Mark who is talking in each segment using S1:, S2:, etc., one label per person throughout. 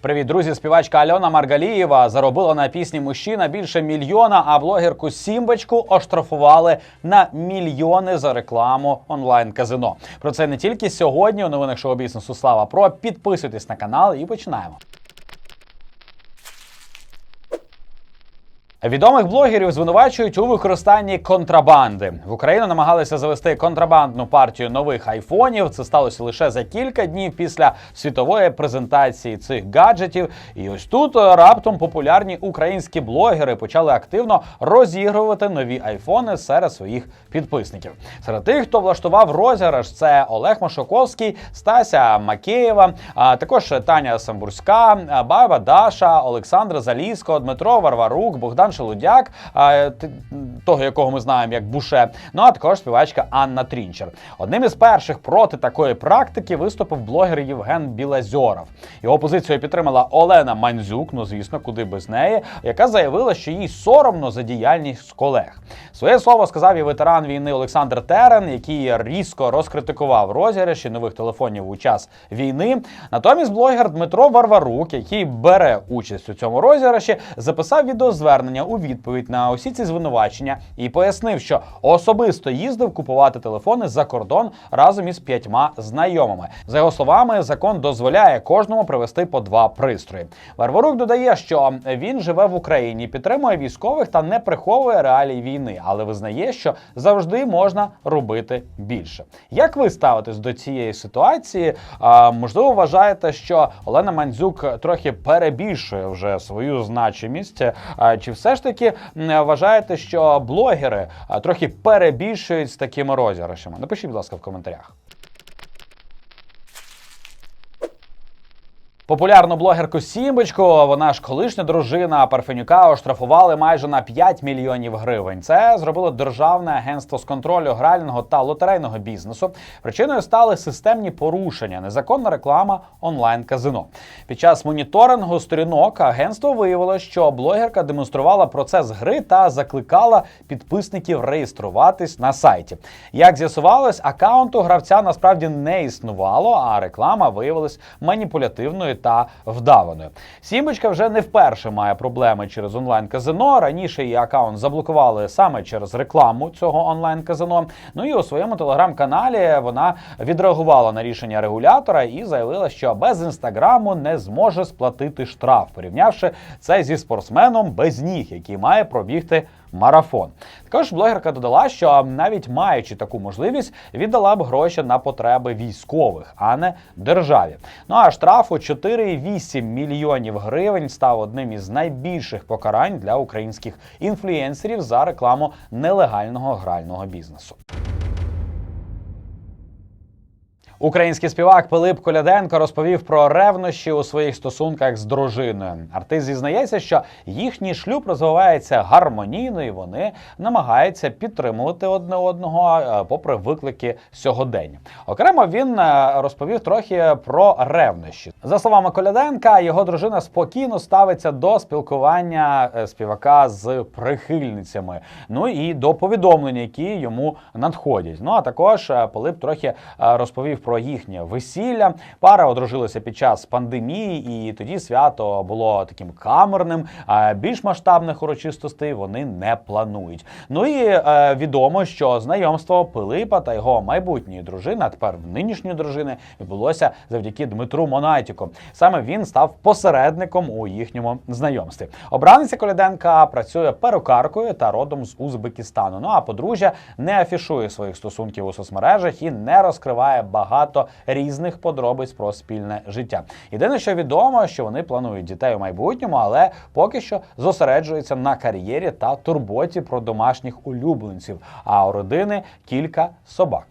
S1: Привіт, друзі! Співачка Альона Маргалієва заробила на пісні Мужчина більше мільйона, а блогерку Сімбочку оштрафували на мільйони за рекламу онлайн-казино. Про це не тільки сьогодні у новинах шоу бізнесу Слава Про. Підписуйтесь на канал і починаємо. Відомих блогерів звинувачують у використанні контрабанди. В Україну намагалися завести контрабандну партію нових айфонів. Це сталося лише за кілька днів після світової презентації цих гаджетів. І ось тут е, раптом популярні українські блогери почали активно розігрувати нові айфони серед своїх підписників. Серед тих, хто влаштував розіграш, це Олег Машоковський, Стася Макеєва, а також Таня Самбурська, Баба Даша, Олександр Залізко, Дмитро Варварук, Богдан Шелудяк, того, якого ми знаємо як Буше. Ну а також співачка Анна Трінчер. Одним із перших проти такої практики виступив блогер Євген Білазьоров. Його позицію підтримала Олена Мандзюк, ну звісно, куди без неї, яка заявила, що їй соромно за діяльність колег. Своє слово сказав і ветеран війни Олександр Терен, який різко розкритикував розіграші нових телефонів у час війни. Натомість блогер Дмитро Варварук, який бере участь у цьому розіграші, записав відеозвернення у відповідь на усі ці звинувачення і пояснив, що особисто їздив купувати телефони за кордон разом із п'ятьма знайомими. За його словами, закон дозволяє кожному привезти по два пристрої. Варварук додає, що він живе в Україні, підтримує військових та не приховує реалій війни, але визнає, що завжди можна робити більше. Як ви ставитесь до цієї ситуації? А, можливо, вважаєте, що Олена Мандзюк трохи перебільшує вже свою значимість? А, чи все ж таки вважаєте, що блогери трохи перебільшують з такими розіграшами? Напишіть, будь ласка, в коментарях. Популярну блогерку Сімбочку, вона ж колишня дружина Парфенюка, оштрафували майже на 5 мільйонів гривень. Це зробило державне агентство з контролю грального та лотерейного бізнесу. Причиною стали системні порушення, незаконна реклама онлайн-казино. Під час моніторингу сторінок агентство виявило, що блогерка демонструвала процес гри та закликала підписників реєструватись на сайті. Як з'ясувалось, акаунту гравця насправді не існувало, а реклама виявилась маніпулятивною та вдаваною. Сімочка вже не вперше має проблеми через онлайн-казино. Раніше її акаунт заблокували саме через рекламу цього онлайн-казино. Ну і у своєму телеграм-каналі вона відреагувала на рішення регулятора і заявила, що без інстаграму не зможе сплатити штраф, порівнявши це зі спортсменом без ніг, який має пробігти марафон. Також блогерка додала, що навіть маючи таку можливість, віддала б гроші на потреби військових, а не державі. Ну а штраф у 4,8 мільйонів гривень став одним із найбільших покарань для українських інфлюєнсерів за рекламу нелегального грального бізнесу. Український співак Пилип Коляденко розповів про ревнощі у своїх стосунках з дружиною. Артист зізнається, що їхній шлюб розвивається гармонійно, і вони намагаються підтримувати одне одного е, попри виклики сьогодення. Окремо він е, розповів трохи про ревнощі. За словами Коляденка, його дружина спокійно ставиться до спілкування е, співака з прихильницями. Ну і до повідомлень, які йому надходять. Ну а також Пилип трохи розповів про їхнє весілля. Пара одружилася під час пандемії, і тоді свято було таким камерним. А більш масштабних урочистостей вони не планують. Ну і е, відомо, що знайомство Пилипа та його майбутньої дружини, а тепер нинішньої дружини, відбулося завдяки Дмитру Монатіку. Саме він став посередником у їхньому знайомстві. Обраниця Коляденка працює перукаркою та родом з Узбекистану. Ну а подружжя не афішує своїх стосунків у соцмережах і не розкриває багато різних подробиць про спільне життя. Єдине, що відомо, що вони планують дітей у майбутньому, але поки що зосереджуються на кар'єрі та турботі про домашніх улюбленців. А у родини кілька собак.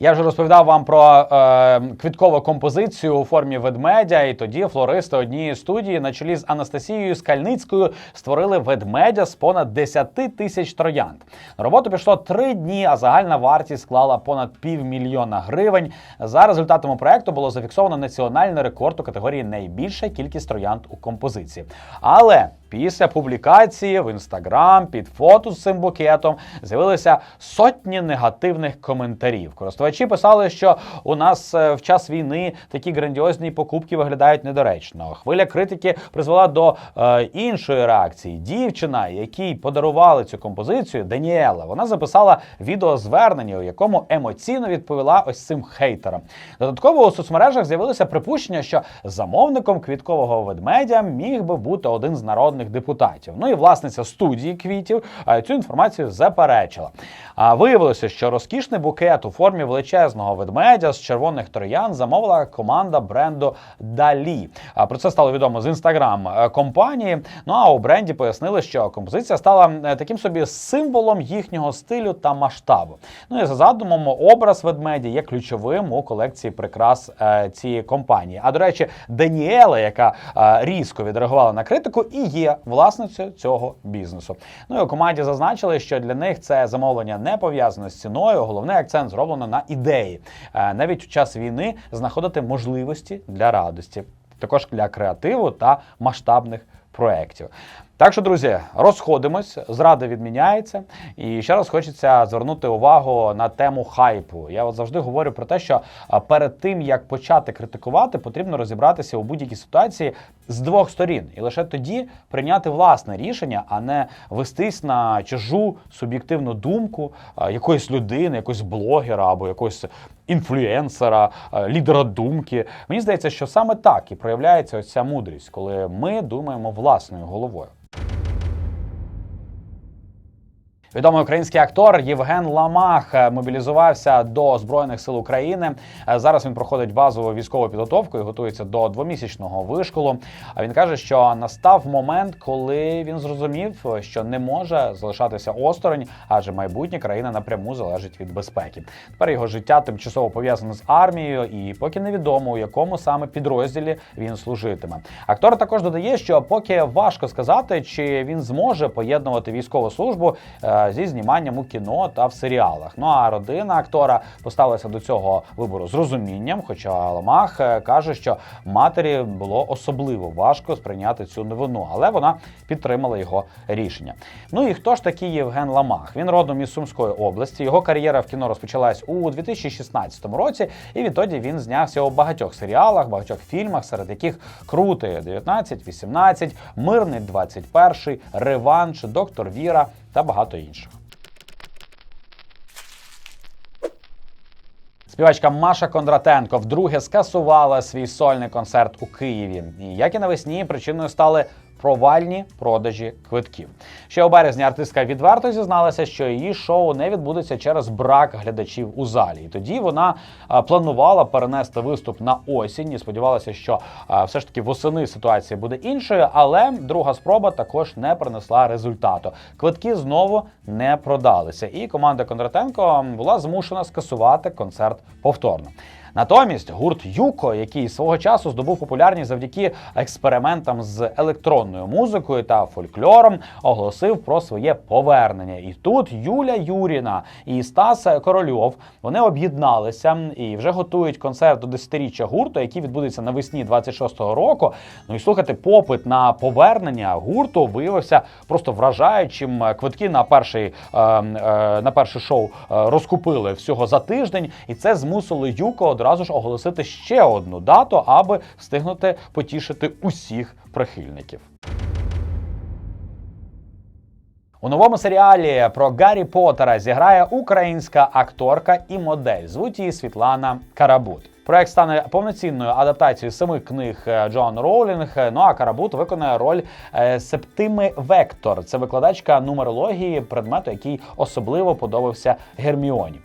S1: Я вже розповідав вам про е, квіткову композицію у формі ведмедя, і тоді флористи однієї студії на чолі з Анастасією Скальницькою створили ведмедя з понад 10 тисяч троянд. На роботу пішло три дні, а загальна вартість склала понад півмільйона гривень. За результатами проекту було зафіксовано національний рекорд у категорії найбільша кількість троянд у композиції. Але Після публікації в інстаграм під фото з цим букетом з'явилися сотні негативних коментарів. Користувачі писали, що у нас е, в час війни такі грандіозні покупки виглядають недоречно. Хвиля критики призвела до е, іншої реакції. Дівчина, якій подарували цю композицію, Даніела, вона записала відеозвернення, у якому емоційно відповіла ось цим хейтерам. Додатково у соцмережах з'явилося припущення, що замовником квіткового ведмедя міг би бути один з народних депутатів. Ну і власниця студії квітів е, цю інформацію заперечила. А виявилося, що розкішний букет у формі величезного ведмедя з червоних троян замовила команда бренду Далі. Про це стало відомо з інстаграм е, компанії. Ну а у бренді пояснили, що композиція стала е, таким собі символом їхнього стилю та масштабу. Ну і за задумом, образ ведмедя є ключовим у колекції прикрас цієї компанії. А до речі, Даніела, яка різко відреагувала на критику, і є власницею цього бізнесу. Ну і у команді зазначили, що для них це замовлення не пов'язане з ціною. Головний акцент зроблено на ідеї. Е, навіть у час війни знаходити можливості для радості, також для креативу та масштабних проєктів. Так що, друзі, розходимось, зрада відміняється. І ще раз хочеться звернути увагу на тему хайпу. Я от завжди говорю про те, що перед тим як почати критикувати, потрібно розібратися у будь-якій ситуації з двох сторін, і лише тоді прийняти власне рішення, а не вестись на чужу суб'єктивну думку якоїсь людини, якогось блогера або якогось інфлюенсера, лідера думки. Мені здається, що саме так і проявляється ось ця мудрість, коли ми думаємо власною головою. Відомий український актор Євген Ламах е, мобілізувався до збройних сил України. Е, Зараз він проходить базову військову підготовку і готується до двомісячного вишколу. А він каже, що настав момент, коли він зрозумів, що не може залишатися осторонь, адже майбутнє країни напряму залежить від безпеки. Тепер його життя тимчасово пов'язане з армією, і поки невідомо у якому саме підрозділі він служитиме. Актор також додає, що поки важко сказати, чи він зможе поєднувати військову службу. Зі зніманням у кіно та в серіалах. Ну а родина актора поставилася до цього вибору з розумінням. Хоча Ламах е, каже, що матері було особливо важко сприйняти цю новину, але вона підтримала його рішення. Ну і хто ж такий Євген Ламах? Він родом із Сумської області. Його кар'єра в кіно розпочалась у 2016 році, і відтоді він знявся у багатьох серіалах, багатьох фільмах, серед яких крути 19, 18, Мирний 21, Реванш, Доктор Віра та багато інших. Співачка Маша Кондратенко вдруге скасувала свій сольний концерт у Києві. І як і навесні, причиною стали провальні продажі квитків. Ще у березні артистка відверто зізналася, що її шоу не відбудеться через брак глядачів у залі. І тоді вона планувала перенести виступ на осінь і сподівалася, що все ж таки восени ситуація буде іншою. Але друга спроба також не принесла результату. Квитки знову не продалися, і команда Кондратенко була змушена скасувати концерт повторно. Натомість гурт Юко, який свого часу здобув популярність завдяки експериментам з електронною музикою та фольклором, оголосив про своє повернення. І тут Юля Юріна і Стас Корольов вони об'єдналися і вже готують концерт до 10-річчя гурту, який відбудеться навесні 26-го року. Ну і слухайте, попит на повернення гурту виявився просто вражаючим. Квитки на перший е, е, на перше шоу е, розкупили всього за тиждень, і це змусило Юко одразу ж оголосити ще одну дату, аби встигнути потішити усіх прихильників. У новому серіалі про Гаррі Поттера зіграє українська акторка і модель. Звуть її Світлана Карабут. Проект стане повноцінною адаптацією семи книг е, Джоан Роулінг. Ну а Карабут виконає роль е, Септими Вектор. Це викладачка нумерології, предмету, який особливо подобався Герміоні.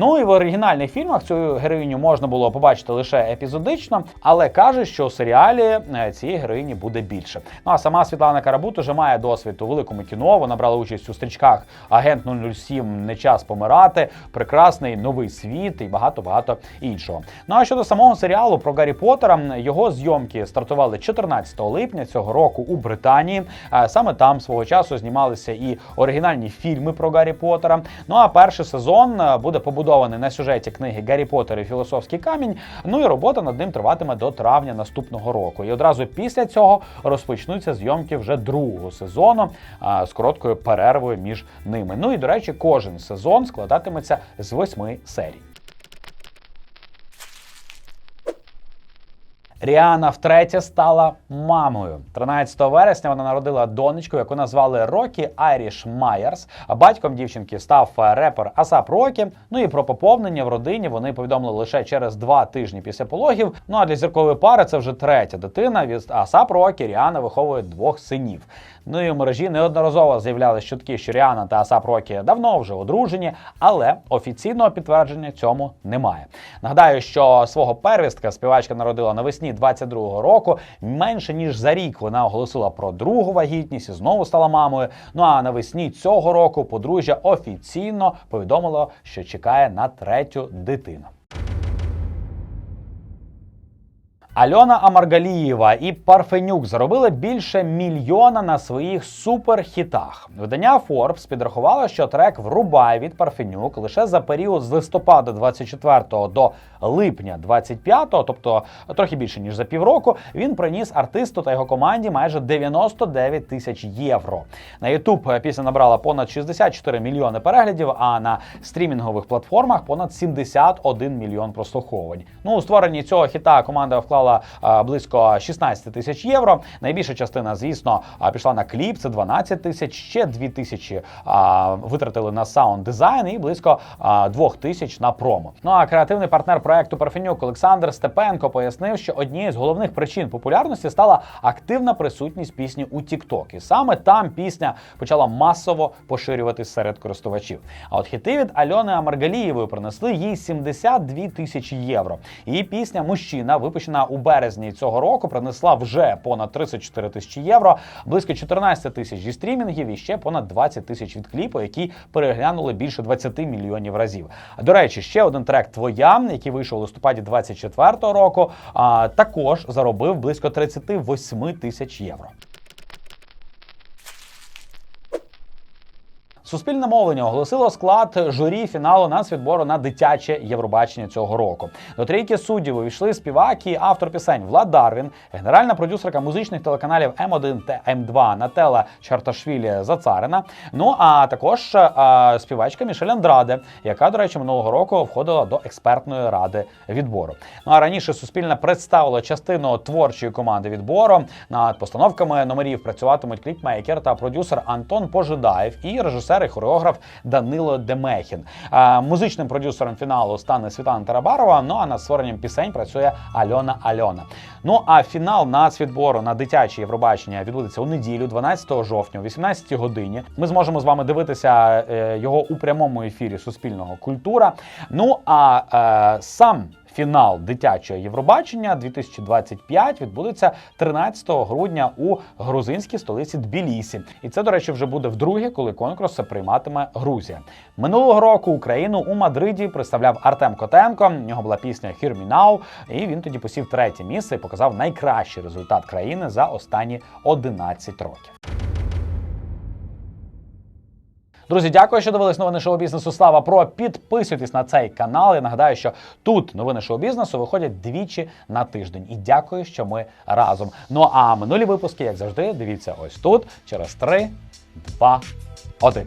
S1: Ну і в оригінальних фільмах цю героїню можна було побачити лише епізодично, але каже, що у серіалі е, цієї героїні буде більше. Ну а сама Світлана Карабут уже має досвід у великому кіно. Вона брала участь у стрічках Агент 007 Не час помирати, прекрасний новий світ і багато багато іншого. Ну а щодо самого серіалу про Гаррі Поттера, його зйомки стартували 14 липня цього року у Британії. Е, Саме там свого часу знімалися і оригінальні фільми про Гаррі Поттера. Ну а перший сезон е, буде побудований побудований на сюжеті книги Гаррі Поттер і Філософський камінь. Ну і робота над ним триватиме до травня наступного року. І одразу після цього розпочнуться зйомки вже другого сезону а, з короткою перервою між ними. Ну і до речі, кожен сезон складатиметься з восьми серій. Ріана втретє стала мамою. 13 вересня вона народила донечку, яку назвали Рокі Айріш Майерс. А батьком дівчинки став е, репер Асап Рокі. Ну і про поповнення в родині вони повідомили лише через два тижні після пологів. Ну а для зіркової пари це вже третя дитина. Від Асап Рокі Ріана виховує двох синів. Ну і в мережі неодноразово з'являлися чутки, що Ріана та Асап Рокі давно вже одружені, але офіційного підтвердження цьому немає. Нагадаю, що свого первістка співачка народила навесні 22-го року. Менше ніж за рік вона оголосила про другу вагітність і знову стала мамою. Ну а навесні цього року подружжя офіційно повідомило, що чекає на третю дитину. Альона Амаргалієва і Парфенюк заробили більше мільйона на своїх суперхітах. Видання Forbes підрахувало, що трек Врубай від Парфенюк лише за період з листопада 24 до липня 25, тобто трохи більше ніж за півроку, він приніс артисту та його команді майже 99 тисяч євро. На YouTube пісня набрала понад 64 мільйони переглядів, а на стрімінгових платформах понад 71 мільйон прослуховувань. Ну у створенні цього хіта команда вклала а, близько 16 тисяч євро. Найбільша частина, звісно, пішла на кліп. Це 12 тисяч, ще 2 тисячі витратили на саунд дизайн і близько а, 2 тисяч на промо. Ну а креативний партнер проекту Парфенюк Олександр Степенко пояснив, що однією з головних причин популярності стала активна присутність пісні у TikTok. І саме там пісня почала масово поширюватись серед користувачів. А от хіти від Альони Амаргалієвої принесли їй 72 тисячі євро. Її пісня Мужчина, випущена у березні цього року, принесла вже понад 34 тисячі євро, близько 14 тисяч зі стрімінгів і ще понад 20 тисяч від кліпу, які переглянули більше 20 мільйонів разів. До речі, ще один трек Твоя, який вийшов у листопаді 24-го року, а, також заробив близько 38 тисяч євро. Суспільне мовлення оголосило склад журі фіналу нацвідбору на дитяче Євробачення цього року. До трійки суддів увійшли співак і автор пісень Влад Дарвін, генеральна продюсерка музичних телеканалів М1 та М2 Нателла Чарташвілі Зацарина. Ну а також а, співачка Мішель Андраде, яка, до речі, минулого року входила до експертної ради відбору. Ну а раніше Суспільне представило частину творчої команди відбору. Над постановками номерів працюватимуть кліпмейкер та продюсер Антон Пожидаєв і режисер і хореограф Данило Демехін. Музичним продюсером фіналу стане Світлана Тарабарова. Ну а над створенням пісень працює Альона Альона. Ну а фінал нацвідбору на дитяче Євробачення відбудеться у неділю, 12 жовтня, о 18 годині. Ми зможемо з вами дивитися е, його у прямому ефірі Суспільного культура. Ну а е, сам. Фінал дитячого Євробачення 2025 відбудеться 13 грудня у грузинській столиці Тбілісі. І це, до речі, вже буде вдруге, коли конкурс прийматиме Грузія. Минулого року Україну у Мадриді представляв Артем Котенко. У нього була пісня «Hear Me Now», і він тоді посів третє місце і показав найкращий результат країни за останні 11 років. Друзі, дякую, що дивились новини шоу бізнесу. Слава Про. Підписуйтесь на цей канал. Я нагадаю, що тут новини шоу бізнесу виходять двічі на тиждень. І дякую, що ми разом. Ну а минулі випуски, як завжди, дивіться ось тут через 3, 2, 1.